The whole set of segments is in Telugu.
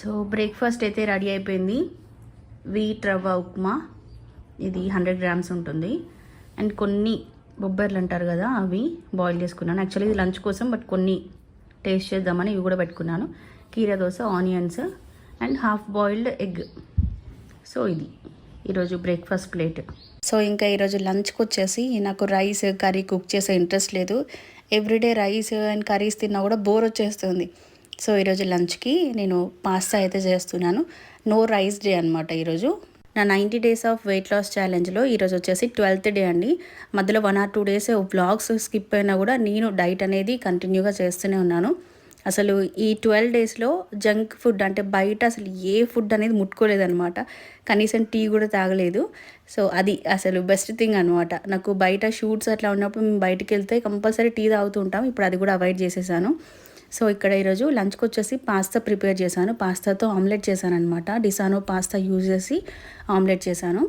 సో బ్రేక్ఫాస్ట్ అయితే రెడీ అయిపోయింది. వీట్ రవ్వ ఉప్మా. ఇది హండ్రెడ్ గ్రామ్స్ ఉంటుంది. అండ్ కొన్ని బొబ్బర్లు అంటారు కదా అవి బాయిల్ చేసుకున్నాను. యాక్చువల్లీ ఇది లంచ్ కోసం బట్ కొన్ని టేస్ట్ చేద్దామని ఇవి కూడా పెట్టుకున్నాను. కీరా dosa onions and half boiled egg. So ఇది ఈరోజు బ్రేక్ఫాస్ట్ ప్లేట్. సో ఇంకా ఈరోజు లంచ్కి వచ్చేసి నాకు రైస్ కర్రీ కుక్ చేసే ఇంట్రెస్ట్ లేదు. ఎవ్రీడే రైస్ అండ్ కర్రీస్ తిన్నా కూడా బోర్ వచ్చేస్తుంది. సో ఈరోజు లంచ్కి నేను పాస్తా అయితే చేస్తున్నాను. నో రైస్ డే అనమాట ఈరోజు. నా ninety days of weight loss ఛాలెంజ్లో ఈరోజు వచ్చేసి ట్వెల్త్ డే అండి. మధ్యలో one or two days vlogs skip అయినా కూడా నేను డైట్ అనేది కంటిన్యూగా చేస్తూనే ఉన్నాను. అసలు ఈ ట్వెల్వ్ డేస్లో జంక్ ఫుడ్ అంటే బయట అసలు ఏ ఫుడ్ అనేది ముట్టుకోలేదనమాట కనీసం టీ కూడా తాగలేదు. సో అది అసలు బెస్ట్ థింగ్ అనమాట నాకు బయట షూట్స్ అట్లా ఉన్నప్పుడు మేము బయటకు వెళ్తే కంపల్సరీ టీ తాగుతూ ఉంటాం. ఇప్పుడు అది కూడా అవాయిడ్ చేసేసాను. సో ఇక్కడ ఈరోజు లంచ్కి వచ్చేసి పాస్తా ప్రిపేర్ చేశాను. పాస్తాతో ఆమ్లెట్ చేశాను అనమాట డిసానో పాస్తా యూజ్ చేసి ఆమ్లెట్ చేశాను.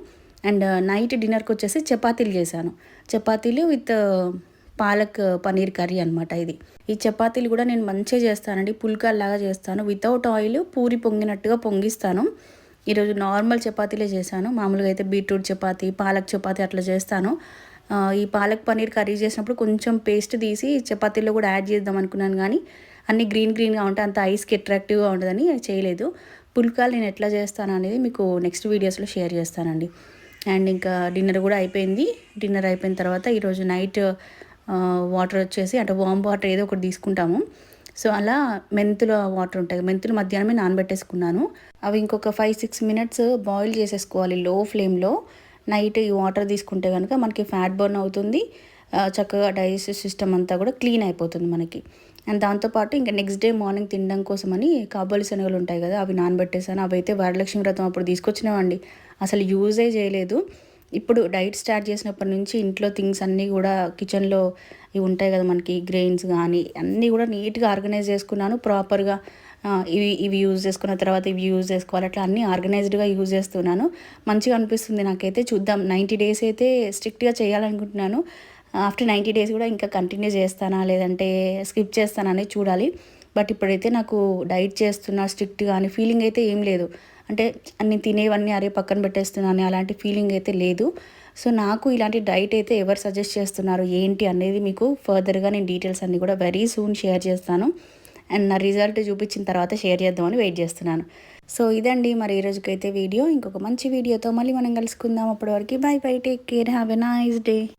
అండ్ నైట్ డిన్నర్కి వచ్చేసి చపాతీలు చేశాను. చపాతీలు విత్ పాలక్ పనీర్ కర్రీ అనమాట ఇది. ఈ చపాతీలు కూడా నేను మంచిగా చేస్తానండి. పుల్కాల్లాగా చేస్తాను. వితౌట్ ఆయిల్ పూరి పొంగినట్టుగా పొంగిస్తాను. ఈరోజు నార్మల్ చపాతీలే చేశాను. మామూలుగా అయితే బీట్రూట్ చపాతీ పాలక్ చపాతీ అట్లా చేస్తాను. ఈ పాలక్ పనీర్ కర్రీ చేసినప్పుడు కొంచెం పేస్ట్ తీసి చపాతీలో కూడా యాడ్ చేద్దాం అనుకున్నాను కానీ అన్ని గ్రీన్ గ్రీన్గా ఉంటే అంత ఐస్కి అట్రాక్టివ్గా ఉండదని చేయలేదు. పుల్కాలు నేను ఎట్లా చేస్తాను అనేది మీకు నెక్స్ట్ వీడియోస్లో షేర్ చేస్తానండి. అండ్ ఇంకా డిన్నర్ కూడా అయిపోయింది. డిన్నర్ అయిపోయిన తర్వాత ఈరోజు నైట్ వాటర్ వచ్చేసి అంటే వామ్ వాటర్ ఏదో ఒకటి తీసుకుంటాము. సో అలా మెంతుల వాటర్ ఉంటాయి. మెంతులు మధ్యాహ్నమే నానబెట్టేసుకున్నాను. అవి ఇంకొక ఫైవ్ సిక్స్ మినిట్స్ బాయిల్ చేసేసుకోవాలి లో ఫ్లేమ్లో. నైట్ ఈ వాటర్ తీసుకుంటే కనుక మనకి ఫ్యాట్ బర్న్ అవుతుంది. చక్కగా డైజెస్టివ్ సిస్టమ్ అంతా కూడా క్లీన్ అయిపోతుంది మనకి. అండ్ దాంతోపాటు ఇంకా నెక్స్ట్ డే మార్నింగ్ తినడం కోసమని కాబోలి శనగలు ఉంటాయి కదా అవి నానబెట్టేసాను అవి అయితే వరలక్ష్మి వ్రతం అప్పుడు తీసుకొచ్చినామండి. అసలు యూజే చేయలేదు. ఇప్పుడు డైట్ స్టార్ట్ చేసినప్పటి నుంచి ఇంట్లో థింగ్స్ అన్నీ కూడా కిచెన్లో ఇవి ఉంటాయి కదా మనకి గ్రెయిన్స్ కానీ అన్నీ కూడా నీట్గా ఆర్గనైజ్ చేసుకున్నాను. ప్రాపర్గా ఇవి ఇవి యూజ్ చేసుకున్న తర్వాత ఇవి యూజ్ చేసుకోవాలి. అట్లా అన్నీ ఆర్గనైజ్డ్గా యూజ్ చేస్తున్నాను. మంచిగా అనిపిస్తుంది నాకైతే. చూద్దాం. నైంటీ డేస్ అయితే స్ట్రిక్ట్గా చేయాలనుకుంటున్నాను. ఆఫ్టర్ నైంటీ డేస్ కూడా ఇంకా కంటిన్యూ చేస్తానా లేదంటే స్కిప్ చేస్తానా అనేది చూడాలి. బట్ ఇప్పుడైతే నాకు డైట్ చేస్తున్నా స్ట్రిక్ట్గా అని ఫీలింగ్ అయితే ఏం లేదు. అంటే అన్ని తినేవన్నీ అరే పక్కన పెట్టేస్తున్నాను అలాంటి ఫీలింగ్ అయితే లేదు. సో నాకు ఇలాంటి డైట్ అయితే ఎవరు సజెస్ట్ చేస్తున్నారు ఏంటి అనేది మీకు ఫర్దర్గా నేను డీటెయిల్స్ అన్నీ కూడా వెరీ సూన్ షేర్ చేస్తాను. అండ్ నా రిజల్ట్ చూపించిన తర్వాత షేర్ చేద్దామని వెయిట్ చేస్తున్నాను. సో ఇదండి మరి ఈ రోజుకైతే వీడియో. ఇంకొక మంచి వీడియోతో మళ్ళీ మనం కలుసుకుందాం. అప్పటివరకు bye bye take care have a nice day.